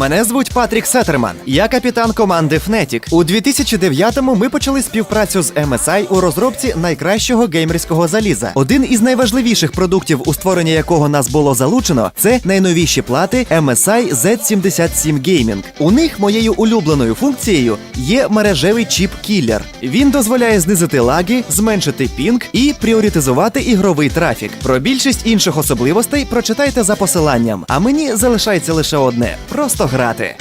Мене звуть Патрік Сетерман. Я капітан команди Fnatic. У 2009-му ми почали співпрацю з MSI у розробці найкращого геймерського заліза. Один із найважливіших продуктів, у створення якого нас було залучено, це найновіші плати MSI Z77 Gaming. У них моєю улюбленою функцією є мережевий чіп кілер. Він дозволяє знизити лаги, зменшити пінг і пріоритизувати ігровий трафік. Про більшість інших особливостей прочитайте за посиланням. А мені залишається лише одне просто грати.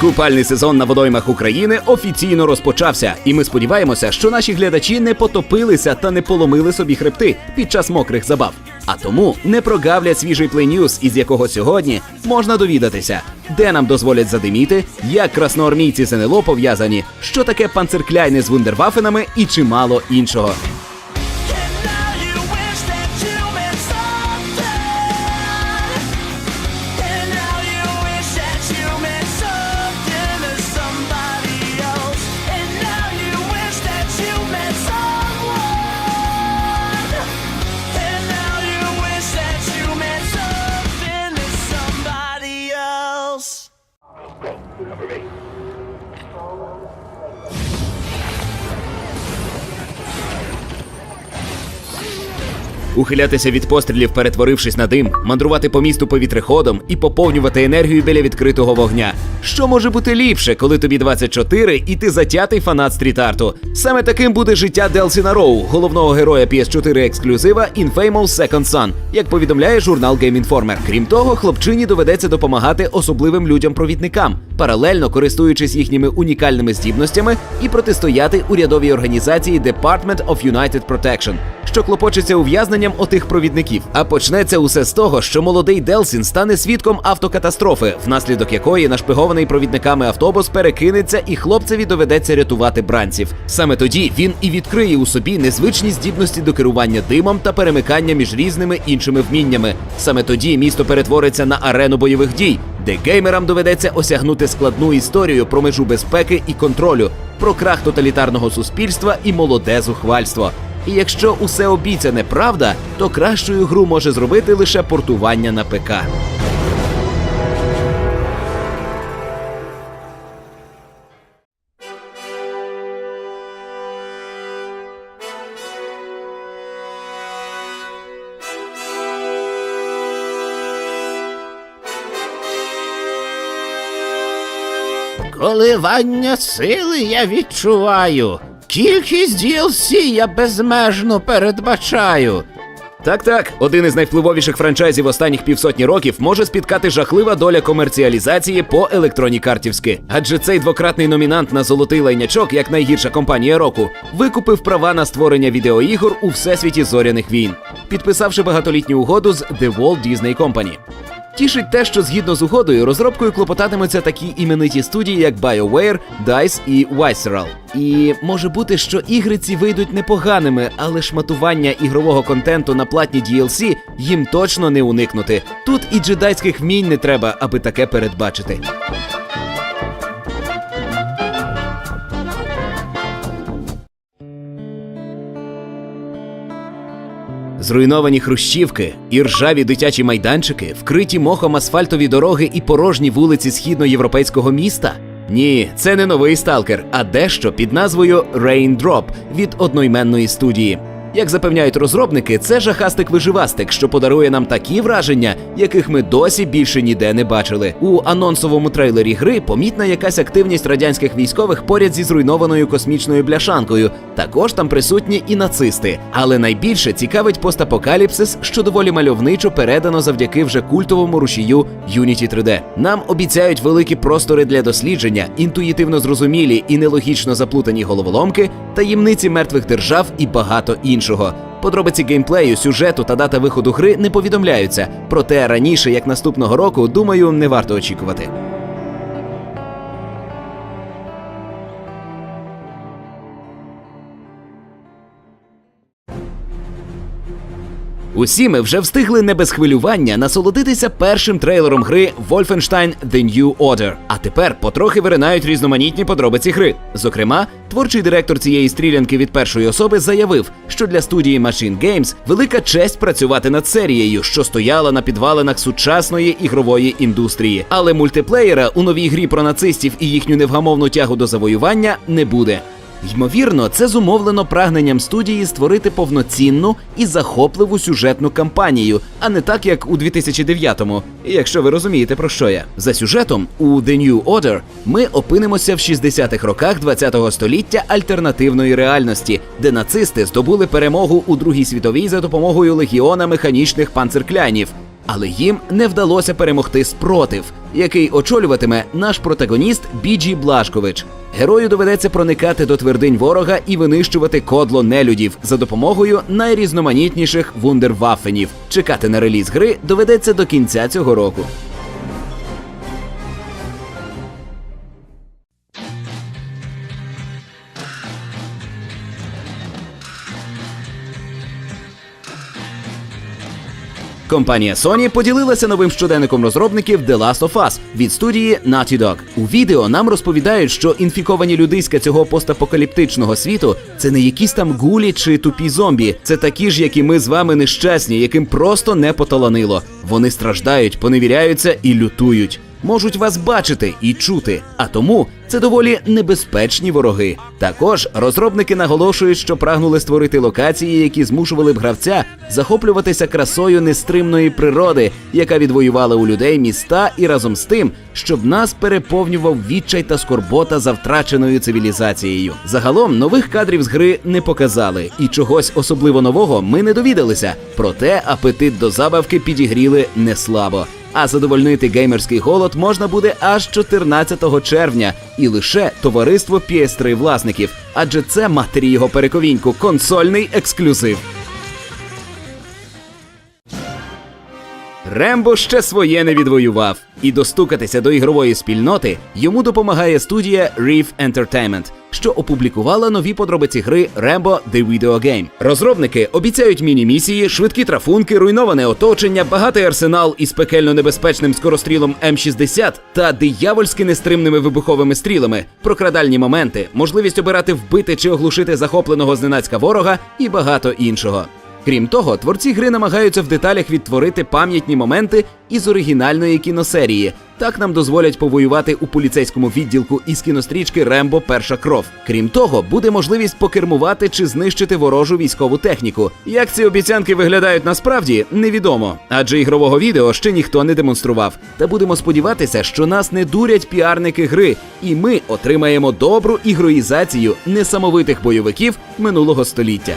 Купальний сезон на водоймах України офіційно розпочався, і ми сподіваємося, що наші глядачі не потопилися та не поломили собі хребти під час мокрих забав. А тому не прогавлять свіжий плейньюз, із якого сьогодні можна довідатися, де нам дозволять задиміти, як красноармійці з НЛО пов'язані, що таке панцеркляйни з вундервафенами і чимало іншого. number eight. Ухилятися від пострілів, перетворившись на дим, мандрувати по місту повітреходом і поповнювати енергію біля відкритого вогня. Що може бути ліпше, коли тобі 24 і ти затятий фанат стріт-арту? Саме таким буде життя Делсіна Роу, головного героя PS4 ексклюзива Infamous Second Son, як повідомляє журнал Game Informer. Крім того, хлопчині доведеться допомагати особливим людям-провідникам, паралельно користуючись їхніми унікальними здібностями і протистояти урядовій організації Department of United Protection, що клопочеться ув'язненням отих провідників. А почнеться усе з того, що молодий Делсін стане свідком автокатастрофи, внаслідок якої нашпигований провідниками автобус перекинеться, і хлопцеві доведеться рятувати бранців. Саме тоді він і відкриє у собі незвичні здібності до керування димом та перемикання між різними іншими вміннями. Саме тоді місто перетвориться на арену бойових дій, де геймерам доведеться осягнути складну історію про межу безпеки і контролю, про крах тоталітарного суспільства і молоде зухвальство. І якщо усе обіцяне правда, то кращою гру може зробити лише портування на ПК. Коливання сили я відчуваю. Кількість DLC я безмежно передбачаю. Так, так, один із найвпливовіших франчайзів останніх півсотні років може спіткати жахлива доля комерціалізації по електроні картівськи. Адже цей двократний номінант на золотий лайнячок, як найгірша компанія року, викупив права на створення відеоігор у всесвіті зоряних війн, підписавши багатолітню угоду з The Walt Disney Company. Тішить те, що згідно з угодою розробкою клопотатимуться такі імениті студії, як BioWare, DICE і Visceral. І може бути, що ігри ці вийдуть непоганими, але шматування ігрового контенту на платні DLC їм точно не уникнути. Тут і джедайських вмінь не треба, аби таке передбачити. Зруйновані хрущівки, і ржаві дитячі майданчики, вкриті мохом асфальтові дороги і порожні вулиці східноєвропейського міста. Ні, це не новий сталкер, а дещо під назвою Raindrop від одноіменної студії. Як запевняють розробники, це жахастик-виживастик, що подарує нам такі враження, яких ми досі більше ніде не бачили. У анонсовому трейлері гри помітна якась активність радянських військових поряд зі зруйнованою космічною бляшанкою. Також там присутні і нацисти. Але найбільше цікавить постапокаліпсис, що доволі мальовничо передано завдяки вже культовому рушію Unity 3D. Нам обіцяють великі простори для дослідження, інтуїтивно зрозумілі і нелогічно заплутані головоломки, таємниці мертвих держав і багато іншого. Подробиці геймплею, сюжету та дата виходу гри не повідомляються. Проте раніше, як наступного року, думаю, не варто очікувати. Усі ми вже встигли не без хвилювання насолодитися першим трейлером гри Wolfenstein The New Order. А тепер потрохи виринають різноманітні подробиці гри. Зокрема, творчий директор цієї стрілянки від першої особи заявив, що для студії Machine Games велика честь працювати над серією, що стояла на підвалинах сучасної ігрової індустрії. Але мультиплеєра у новій грі про нацистів і їхню невгамовну тягу до завоювання не буде. Ймовірно, це зумовлено прагненням студії створити повноцінну і захопливу сюжетну кампанію, а не так, як у 2009-му, якщо ви розумієте про що я. За сюжетом у The New Order ми опинимося в 60-х роках 20-го століття альтернативної реальності, де нацисти здобули перемогу у Другій світовій за допомогою легіона механічних панцерклянів. Але їм не вдалося перемогти спротив, який очолюватиме наш протагоніст Біджі Блашкович. Герою доведеться проникати до твердинь ворога і винищувати кодло нелюдів за допомогою найрізноманітніших вундервафенів. Чекати на реліз гри доведеться до кінця цього року. Компанія Sony поділилася новим щоденником розробників The Last of Us від студії Naughty Dog. У відео нам розповідають, що інфіковані людиська цього постапокаліптичного світу це не якісь там гулі чи тупі зомбі. Це такі ж, як і ми з вами нещасні, яким просто не поталанило. Вони страждають, поневіряються і лютують. Можуть вас бачити і чути, а тому це доволі небезпечні вороги. Також розробники наголошують, що прагнули створити локації, які змушували б гравця захоплюватися красою нестримної природи, яка відвоювала у людей міста, і разом з тим, щоб нас переповнював відчай та скорбота за втраченою цивілізацією. Загалом нових кадрів з гри не показали, і чогось особливо нового ми не довідалися. Проте апетит до забавки підігріли не слабо. А задовольнити геймерський голод можна буде аж 14 червня, і лише товариство PS3 власників, адже це матері його перековіньку. Консольний ексклюзив. Рембо ще своє не відвоював, і достукатися до ігрової спільноти йому допомагає студія Reef Entertainment, що опублікувала нові подробиці гри Rambo The Video Game. Розробники обіцяють міні-місії, швидкі трафунки, руйноване оточення, багатий арсенал із пекельно небезпечним скорострілом М60 та диявольськи нестримними вибуховими стрілами, прокрадальні моменти, можливість обирати вбити чи оглушити захопленого зненацька ворога і багато іншого. Крім того, творці гри намагаються в деталях відтворити пам'ятні моменти із оригінальної кіносерії. Так нам дозволять повоювати у поліцейському відділку із кінострічки Рембо Перша кров. Крім того, буде можливість покермувати чи знищити ворожу військову техніку. Як ці обіцянки виглядають насправді, невідомо, адже ігрового відео ще ніхто не демонстрував. Та будемо сподіватися, що нас не дурять піарники гри, і ми отримаємо добру ігроїзацію несамовитих бойовиків минулого століття.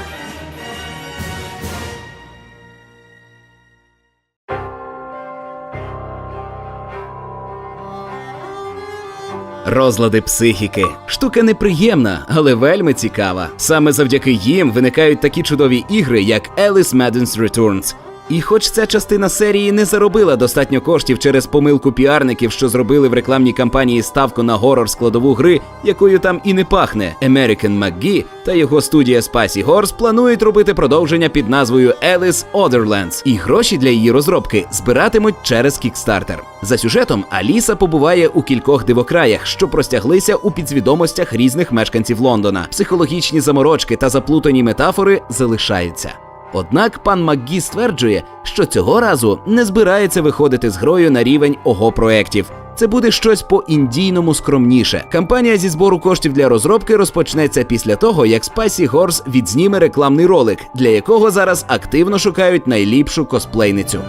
Розлади психіки. Штука неприємна, але вельми цікава. Саме завдяки їм виникають такі чудові ігри, як Alice Madden's Returns. І хоч ця частина серії не заробила достатньо коштів через помилку піарників, що зробили в рекламній кампанії ставку на горор складову гри, якою там і не пахне, American McGee та його студія Spicy Horse планують робити продовження під назвою Alice Otherlands. І гроші для її розробки збиратимуть через Kickstarter. За сюжетом Аліса побуває у кількох дивокраях, що простяглися у підсвідомостях різних мешканців Лондона. Психологічні заморочки та заплутані метафори залишаються. Однак пан Макгі стверджує, що цього разу не збирається виходити з грою на рівень ого проєктів. Це буде щось по-індійному скромніше. Кампанія зі збору коштів для розробки розпочнеться після того, як Spicy Horse відзніме рекламний ролик, для якого зараз активно шукають найліпшу косплейницю.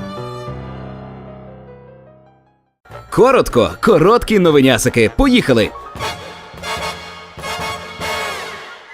Коротко, короткі новинясики. Поїхали!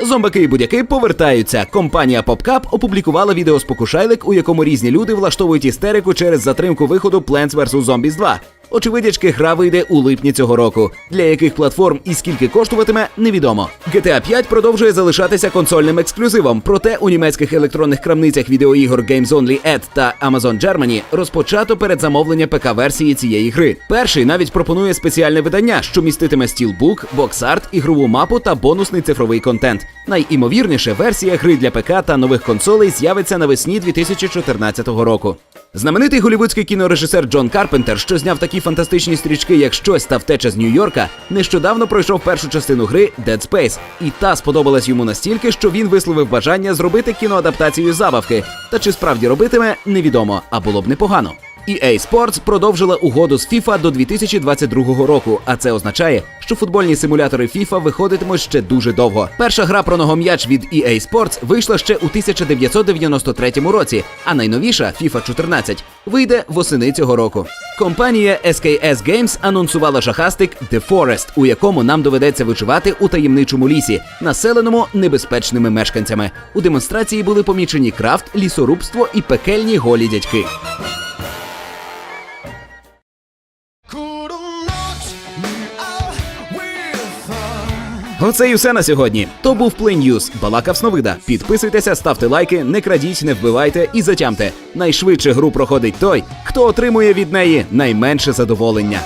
Зомбаки і будяки повертаються. Компанія PopCap опублікувала відеоспокушайлик, у якому різні люди влаштовують істерику через затримку виходу Plants vs. Zombies 2. Очевидячки, гра вийде у липні цього року. Для яких платформ і скільки коштуватиме, невідомо. GTA 5 продовжує залишатися консольним ексклюзивом. Проте у німецьких електронних крамницях відеоігор Games Only Ed та Amazon Germany розпочато передзамовлення ПК-версії цієї гри. Перший навіть пропонує спеціальне видання, що міститиме стілбук, боксарт, ігрову мапу та бонусний цифровий контент. Найімовірніше, версія гри для ПК та нових консолей з'явиться навесні 2014 року. Знаменитий голівудський кінорежисер Джон Карпентер, що зняв такі фантастичні стрічки, як щось та втеча з Нью-Йорка, нещодавно пройшов першу частину гри Dead Space, і та сподобалась йому настільки, що він висловив бажання зробити кіноадаптацію забавки. Та чи справді робитиме, невідомо, а було б непогано. EA Sports продовжила угоду з FIFA до 2022 року, а це означає, що футбольні симулятори FIFA виходитимуть ще дуже довго. Перша гра про ногом'яч від EA Sports вийшла ще у 1993 році, а найновіша FIFA 14 вийде восени цього року. Компанія SKS Games анонсувала жахастик The Forest, у якому нам доведеться виживати у таємничому лісі, населеному небезпечними мешканцями. У демонстрації були помічені крафт, лісорубство і пекельні голі дядьки. Оце і все на сьогодні. То був News. Балакав Сновида. Підписуйтеся, ставте лайки, не крадіть, не вбивайте і затямте. Найшвидше гру проходить той, хто отримує від неї найменше задоволення.